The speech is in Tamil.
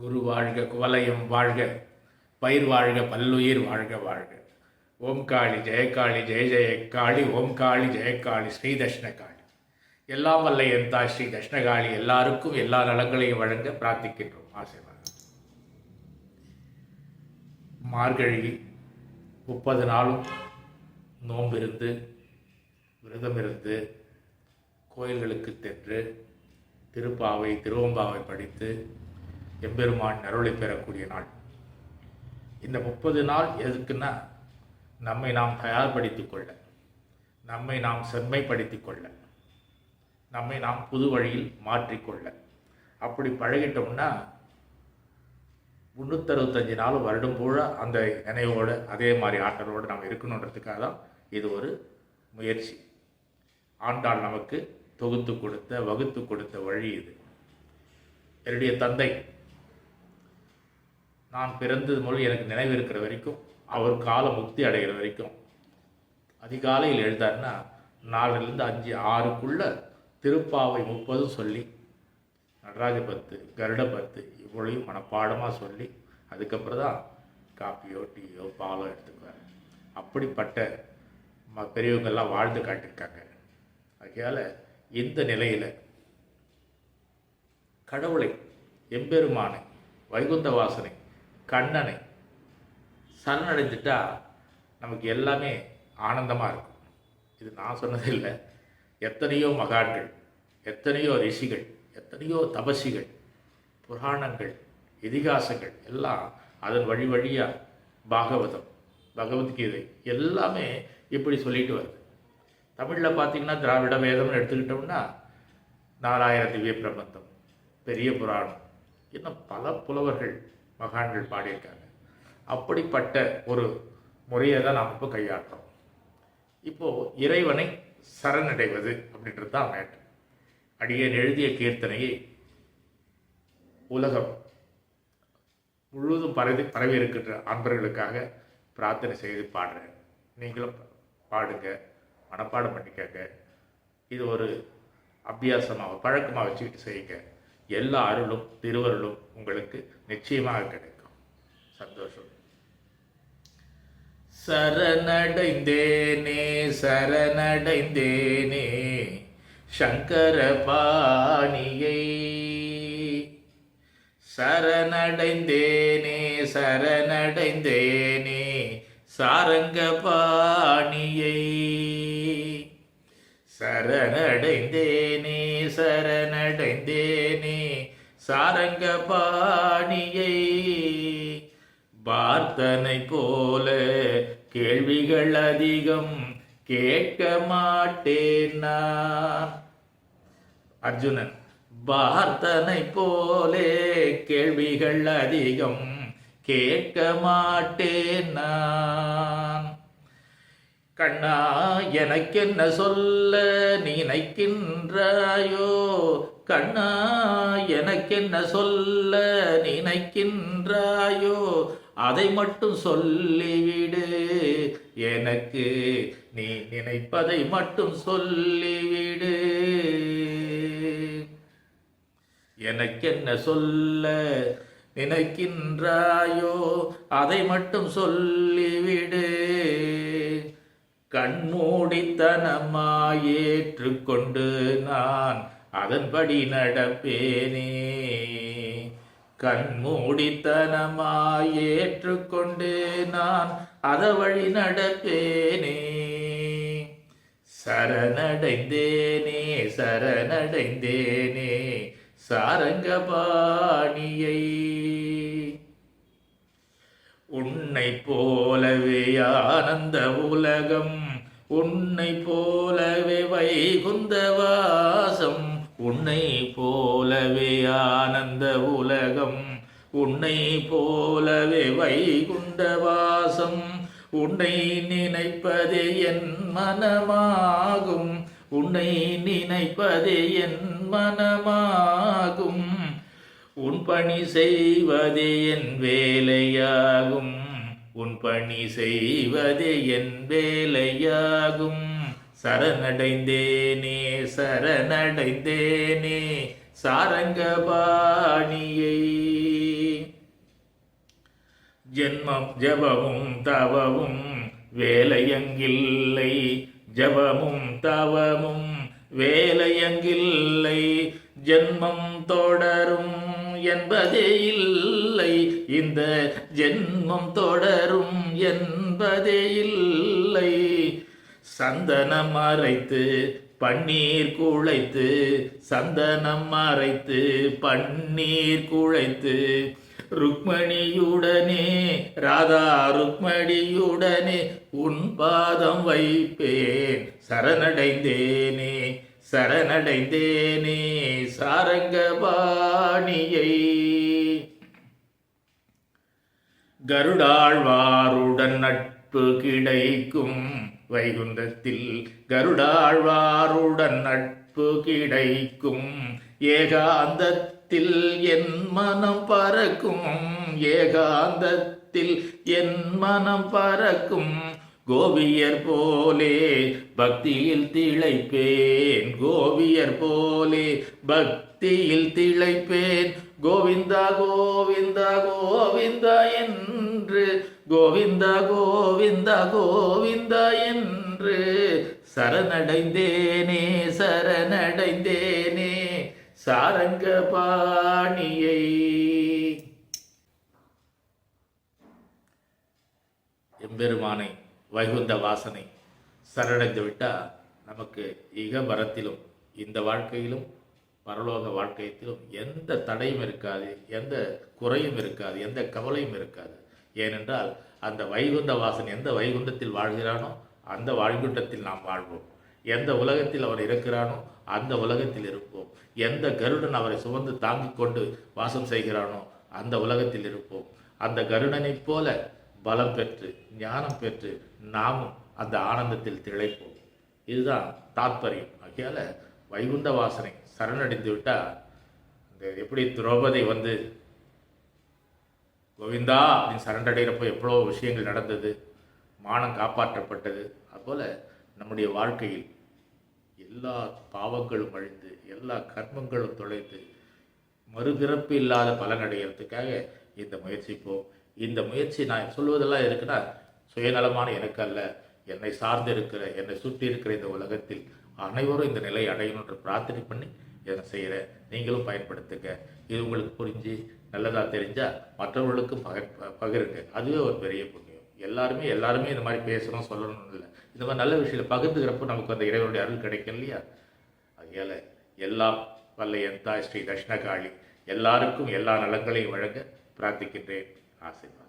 குரு வாழ்க குவலயம் வாழ்க பயிர் வாழ்க பல்லுயிர் வாழ்க வாழ்க. ஓம் காளி ஜெயகாளி ஜெய ஜெயக்காளி ஓம் காளி ஜெயகாளி ஸ்ரீ தட்சிணகாளி எல்லாம் வல்ல என் தாய் ஸ்ரீ தட்சிணகாளி எல்லாருக்கும் எல்லா நலங்களையும் வழங்க பிரார்த்திக்கின்றோம். ஆசீர்வாதம். மார்கழி முப்பது நாளும் நோம்பிருந்து விரதமிருந்து கோயில்களுக்கு சென்று திருப்பாவை திருவம்பாவை படித்து எம்பெருமான் அருளை பெறக்கூடிய நாள். இந்த முப்பது நாள் எதுக்குன்னா நம்மை நாம் தயார்படுத்திக் கொள்ள நம்மை நாம் செம்மைப்படுத்திக் கொள்ள நம்மை நாம் புது வழியில் மாற்றிக்கொள்ள அப்படி பழகிட்டோம்னா முந்நூற்றறுபத்தஞ்சு நாள் வருடம் பூரா அந்த நினைவோடு அதே மாதிரி ஆற்றலோடு நாம் இருக்கணுன்றதுக்காக தான் இது ஒரு முயற்சி. ஆண்டாள் நமக்கு தொகுத்து கொடுத்த வகுத்து கொடுத்த வழி இது. என்னுடைய தந்தை நான் பிறந்தது முதல் எனக்கு நினைவு இருக்கிற வரைக்கும் அவர் கால முக்தி அடைகிற வரைக்கும். அதிகாலையில் எழுதாருன்னா நாலுலேருந்து அஞ்சு ஆறுக்குள்ள திருப்பாவை முப்பதும் சொல்லி நடராஜ பத்து கருட பத்து இவ்வளையும் மனப்பாடமாக சொல்லி அதுக்கப்புறம் தான் காப்பியோ டீயோ பாலோ எடுத்துக்குவார். அப்படிப்பட்ட ம பெரியவங்கள்லாம் வாழ்ந்து காட்டியிருக்காங்க. ஆகையால் இந்த நிலையில் கடவுளை எம்பெருமானை வைகுந்த வாசனை கண்ணனை. சரணடைஞ்சிட்டா நமக்கு எல்லாமே ஆனந்தமாக இருக்கும். இது நான் சொன்னது இல்லை. எத்தனையோ மகான்கள் எத்தனையோ ரிஷிகள் எத்தனையோ தபசிகள் புராணங்கள் இதிகாசங்கள் எல்லாம் அதன் வழி வழியாக பாகவதம் பகவத்கீதை எல்லாமே இப்படி சொல்லிட்டு வருது. தமிழில் பார்த்தீங்கன்னா திராவிட வேதம்னு எடுத்துக்கிட்டோம்னா நாலாயிரம் திவ்ய பிரபந்தம் பெரிய புராணம் இன்னும் பல புலவர்கள் மகான்கள் பாடியிருக்காங்க. அப்படிப்பட்ட ஒரு முறையை தான் நாம் இப்போ கையாளுறோம் இப்போது இறைவனை சரணடைவது அப்படின்றது தான் மேட் அடியேன் எழுதிய கீர்த்தனையை உலகம் முழுவதும் பரவி பரவி இருக்கின்ற அன்பர்களுக்காக பிரார்த்தனை செய்து பாடுறேன். நீங்களும் பாடுங்க மனப்பாடம் பண்ணிக்கங்க. இது ஒரு அபியாசமாக பழக்கமாக வச்சுக்கிட்டு செய்யுங்க. எல்லா அருளும் திருவருளும் உங்களுக்கு நிச்சயமாக கிடைக்கும். சந்தோஷம். சரணடைந்தேனே சரணடைந்தேனே சங்கர பாணியை சரணடைந்தேனே சரணடைந்தேனே சாரங்க பாணியை சரணடைந்தேனே சரணடைந்தேனே சாரங்க பாணியை பார்த்தனை போல கேள்விகள் அதிகம் கேட்க மாட்டேன் நான். அர்ஜுனன் பார்த்தனை போலே கேள்விகள் அதிகம் கேட்க மாட்டேன் நான். கண்ணா எனக்கென்ன சொல்ல நினைக்கின்றாயோ? கண்ணா எனக்கென்ன சொல்ல நினைக்கின்றாயோ? அதை மட்டும் சொல்லிவிடு. எனக்கு நீ நினைப்பதை மட்டும் சொல்லிவிடு. எனக்கென்ன சொல்ல நினைக்கின்றாயோ? அதை மட்டும் சொல்லிவிடு. கண்மூடித்தனமாய் ஏற்றுக்கொண்டு நான் அதன்படி நடப்பேனே. கண்மூடித்தனமாய் ஏற்றுக்கொண்டு நான் அத வழி நடப்பேனே. சரணடைந்தேனே சரணடைந்தேனே சாரங்கபாணியை உன்னை போலவே ஆனந்த உலகம் உன்னை போலவே வைகுந்த வாசம் உன்னை போலவே ஆனந்த உலகம் உன்னை போலவே வைகுண்ட வாசம் உன்னை நினைப்பதே என் மனமாகும் உன்னை நினைப்பதே என் மனமாகும். உன் பணி செய்வதே என் வேலையாகும். உன் பணி செய்வதே என் வேலையாகும். சரணடைந்தேனே சரணடைந்தேனே சாரங்கபாணியை. ஜென்மம் ஜபமும் தவமும் வேலையங்கில்லை. ஜபமும் தவமும் வேலையங்கில்லை. ஜென்மம் தொடரும் என்பதே இல்லை. இந்த ஜென்மம் தொடரும் என்பதே இல்லை. சந்தனம் அரைத்து பன்னீர் குழைத்து சந்தனம் அரைத்து பன்னீர் குழைத்து ருக்மணியுடனே ராதா ருக்மணியுடனே உன் பாதம் வைப்பேன் சரணடைந்தேனே. சரணடைந்தேனே சாரங்கபாணியை. கருடாழ்வாருடன் நட்பு கிடைக்கும் வைகுந்தத்தில். கருடாழ்வாருடன் நட்பு கிடைக்கும் ஏகாந்தத்தில் என் மனம் பறக்கும். ஏகாந்தத்தில் என் மனம் பறக்கும். கோபியர் போலே பக்தியில் திளைப்பேன். கோபியர் போலே பக்தியில் திளைப்பேன். கோவிந்தா கோவிந்தா கோவிந்தா என்று. கோவிந்தா கோவிந்தா கோவிந்தா என்று. சரணடைந்தேனே சரணடைந்தேனே சாரங்க பாணியை எம்பெருமானை வைகுந்த வாசனை சரணடைந்து விட்டால் நமக்கு இக மரத்திலும் இந்த வாழ்க்கையிலும் பரலோக வாழ்க்கையத்திலும் எந்த தடையும் இருக்காது எந்த குறையும் இருக்காது எந்த கவலையும் இருக்காது. ஏனென்றால் அந்த வைகுந்த வாசன் எந்த வைகுண்டத்தில் வாழ்கிறானோ அந்த வாழ்குண்டத்தில் நாம் வாழ்வோம். எந்த உலகத்தில் அவர் இருக்கிறானோ அந்த உலகத்தில் இருப்போம். எந்த கருடன் அவரை சுமந்து தாங்கிக் கொண்டு வாசம் செய்கிறானோ அந்த உலகத்தில் இருப்போம். அந்த கருடனைப் போல பலம் பெற்று ஞானம் பெற்று நாமும் அந்த ஆனந்தத்தில் திளைப்போம். இதுதான் தாத்பரியம். ஆகையால் வைகுண்ட வாசனை சரணடைந்து விட்டால் இந்த எப்படி திரௌபதி வந்து கோவிந்தா அப்படின்னு சரணடைகிறப்போ எவ்வளோ விஷயங்கள் நடந்தது மானம் காப்பாற்றப்பட்டது. அதுபோல் நம்முடைய வாழ்க்கையில் எல்லா பாவங்களும் அழிந்து எல்லா கர்மங்களும் தொலைத்து மறுபிறப்பு இல்லாத பலனடைகிறதுக்காக இந்த முயற்சிப்போம். இந்த முயற்சி நான் சொல்வதெல்லாம் இருக்குன்னா சுயநலமான எனக்கு அல்ல என்னை சார்ந்து இருக்கிற என்னை சுற்றி இருக்கிற இந்த உலகத்தில் அனைவரும் இந்த நிலை அடையணுன்ற பிரார்த்தனை பண்ணி இதை செய்கிறேன் நீங்களும் பயன்படுத்துங்க. இது உங்களுக்கு புரிஞ்சு நல்லதாக தெரிஞ்சால் மற்றவர்களுக்கும் பக பகிருங்க. அதுவே ஒரு பெரிய புண்ணியம். எல்லாருமே எல்லாருமே இந்த மாதிரி பேசணும் சொல்லணும் இல்லை. இந்த மாதிரி நல்ல விஷயத்தில் பகிர்ந்துக்கிறப்போ நமக்கு அந்த இறைவனுடைய அருள் கிடைக்கும் இல்லையா? ஆகையால் எல்லாம் வல்ல என் தாய் ஸ்ரீ தட்சிணகாளி. எல்லாருக்கும் எல்லா நலங்களையும் வழங்க பிரார்த்திக்கின்றேன். ஆசீர்வாதம்